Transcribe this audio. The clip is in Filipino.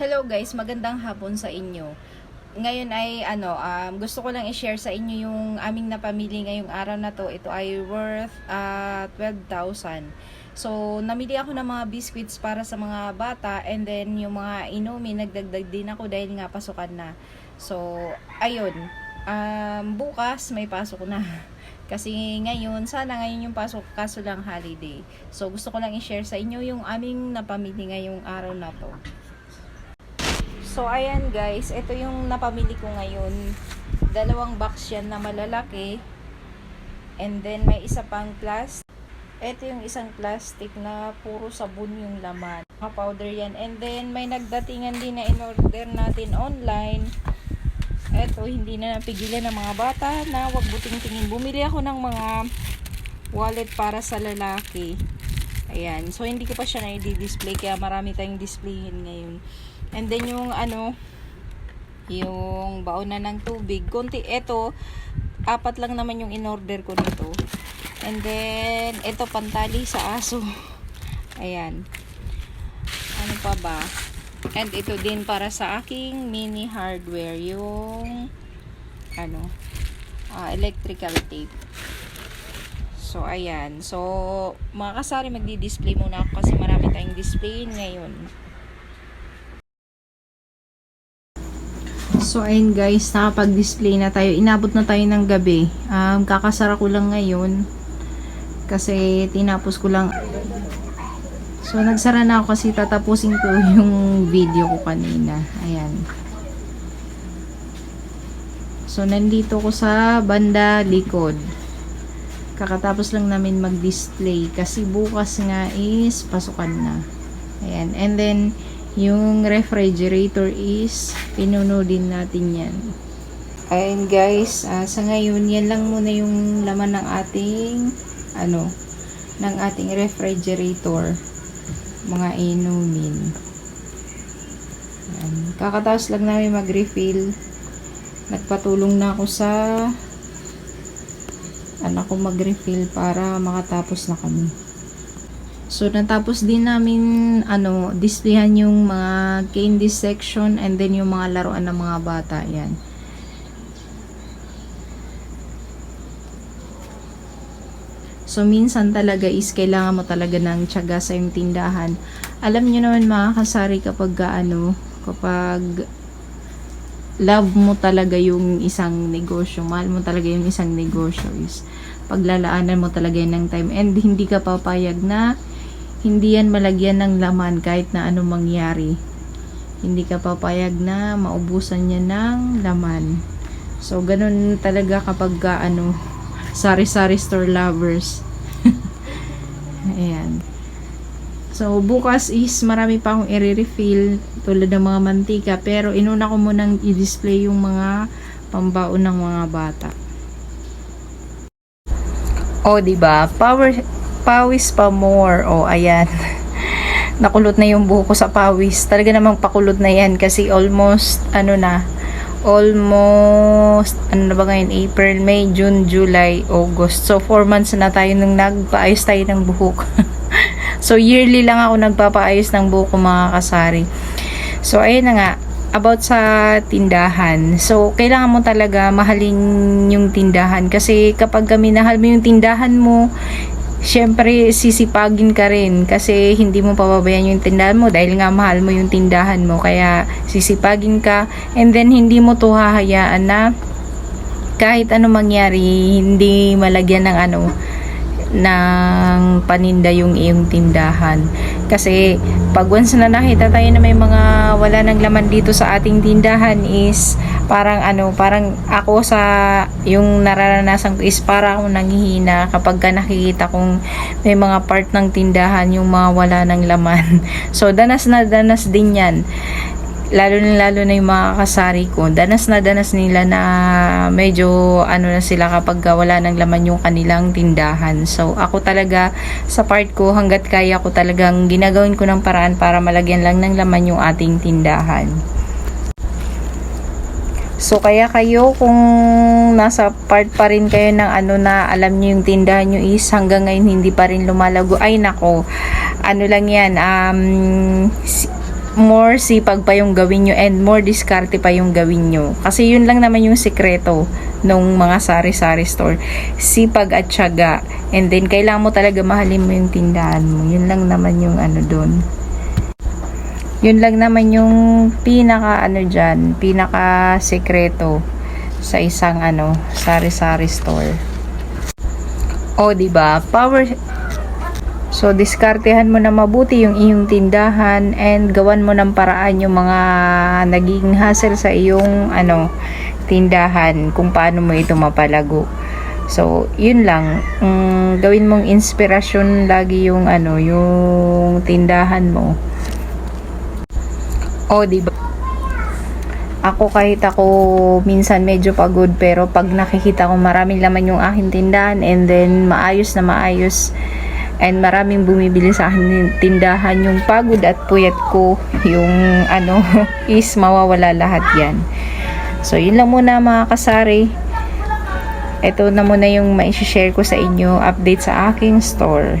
Hello guys, magandang hapon sa inyo. Ngayon ay ano, um, gusto ko lang i-share sa inyo yung aming napamili ngayong araw na to. Ito ay worth ah, 12,000. So, namili ako ng mga biscuits para sa mga bata and then yung mga inumin, nagdagdag din ako dahil nga pasukan na. So, ayun. Um, bukas may pasok na. Kasi ngayon, sana ngayon yung pasok, kaso lang holiday. So, gusto ko lang i-share sa inyo yung aming napamili ngayong araw na to. So, ayan guys, ito yung napamili ko ngayon. Dalawang box yan na malalaki. And then, may isa pang plastic. Ito yung isang plastic na puro sabon yung laman. Mga powder yan. And then, may nagdatingan din na in-order natin online. Ito, hindi na napigilan ng mga bata na wag buting tingin. Bumili ako ng mga wallet para sa lalaki. Ayan. So, hindi ko pa siya na-display. Kaya marami tayong displayin ngayon. And then, yung ano, yung baon na ng tubig. Kunti, ito, apat lang naman yung in-order ko nito. And then, ito pantali sa aso. Ayan. Ano pa ba? And ito din para sa aking mini hardware. Yung, ano, ah, electrical tape. So, ayan. So, mga kasari, magdi-display muna ako kasi marami tayong display ngayon. So, ayun guys, nakapag-display na tayo. Inabot na tayo ng gabi. Um, kakasara ko lang ngayon. Kasi tinapos ko lang. So, nagsara na ako kasi tatapusin ko yung video ko kanina. Ayan. So, nandito ko sa banda likod. Kakatapos lang namin mag-display kasi bukas nga is pasukan na. Ayan. And then, yung refrigerator is pinuno din natin yan. Ayan guys, ah, sa ngayon, yan lang muna yung laman ng ating ano, ng ating refrigerator. Mga inumin. Ayan. Kakatapos lang namin mag-refill. Nagpatulong na ako sa anak ko mag-refill para makatapos na kami. So, natapos din namin, ano, displayan yung mga candy section and then yung mga laruan ng mga bata. Yan. So, minsan talaga is kailangan mo talaga ng tiyaga sa yung tindahan. Alam nyo naman mga kasari kapag ano, kapag love mo talaga yung isang negosyo, mahal mo talaga yung isang negosyo is paglalaanan mo talaga ng time and hindi ka papayag na hindi yan malagyan ng laman kahit na anong mangyari. Hindi ka papayag na maubusan niya ng laman. So, ganun talaga kapag ka, ano, sari-sari store lovers. Ayan. So, bukas is marami pa akong i-refill tulad ng mga mantika. Pero, inuna ko munang i-display yung mga pambaon ng mga bata. O, di ba? Power, pawis pa more. O, ayan. Nakulot na yung buhok ko sa pawis. Talaga namang pakulot na yan kasi almost, ano na, almost, ano na ba ngayon, April, May, June, July, August. So, 4 months na tayo nung nagpaayos tayo ng buhok. so, yearly lang ako nagpapaayos ng buhok ko mga kasari. So, ayun na nga, about sa tindahan. So, kailangan mo talaga mahalin yung tindahan. Kasi kapag minahal mo yung tindahan mo, syempre sisipagin ka rin kasi hindi mo pababayan yung tindahan mo dahil nga mahal mo yung tindahan mo. Kaya sisipagin ka and then hindi mo to hahayaan na kahit ano mangyari hindi malagyan ng ano ng paninda yung iyong tindahan. Kasi pag once na nakita tayo na may mga wala ng laman dito sa ating tindahan is parang ano, parang ako sa yung nararanasan ko is para akong nanghihina kapag ka nakikita kong may mga part ng tindahan yung mga wala ng laman. So, danas na danas din yan. Lalo na lalo na yung mga kasari ko. Danas na danas nila na medyo ano na sila kapag ka wala ng laman yung kanilang tindahan. So, ako talaga sa part ko hanggat kaya ko talagang ginagawin ko ng paraan para malagyan lang ng laman yung ating tindahan. So, kaya kayo kung nasa part pa rin kayo ng ano na alam nyo yung tindahan nyo is hanggang ngayon hindi pa rin lumalago. Ay, nako. Ano lang yan. Um, more sipag pa yung gawin nyo and more diskarte pa yung gawin nyo. Kasi yun lang naman yung sikreto ng mga sari-sari store. Sipag at syaga. And then, kailangan mo talaga mahalin mo yung tindahan mo. Yun lang naman yung ano doon. Yun lang naman yung pinaka ano dyan, pinaka sekreto sa isang ano, sari-sari store. O, di ba? Power So, diskartehan mo na mabuti yung iyong tindahan and gawan mo ng paraan yung mga naging hassle sa iyong ano, tindahan kung paano mo ito mapalago. So, yun lang. Mm, gawin mong inspirasyon lagi yung ano, yung tindahan mo. O, di ba? Ako kahit ako minsan medyo pagod pero pag nakikita ko maraming laman yung aking tindahan and then maayos na maayos and maraming bumibili sa akin tindahan yung pagod at puyat ko yung ano is mawawala lahat yan. So yun lang muna mga kasari. Ito na muna yung ma-share ko sa inyo update sa aking store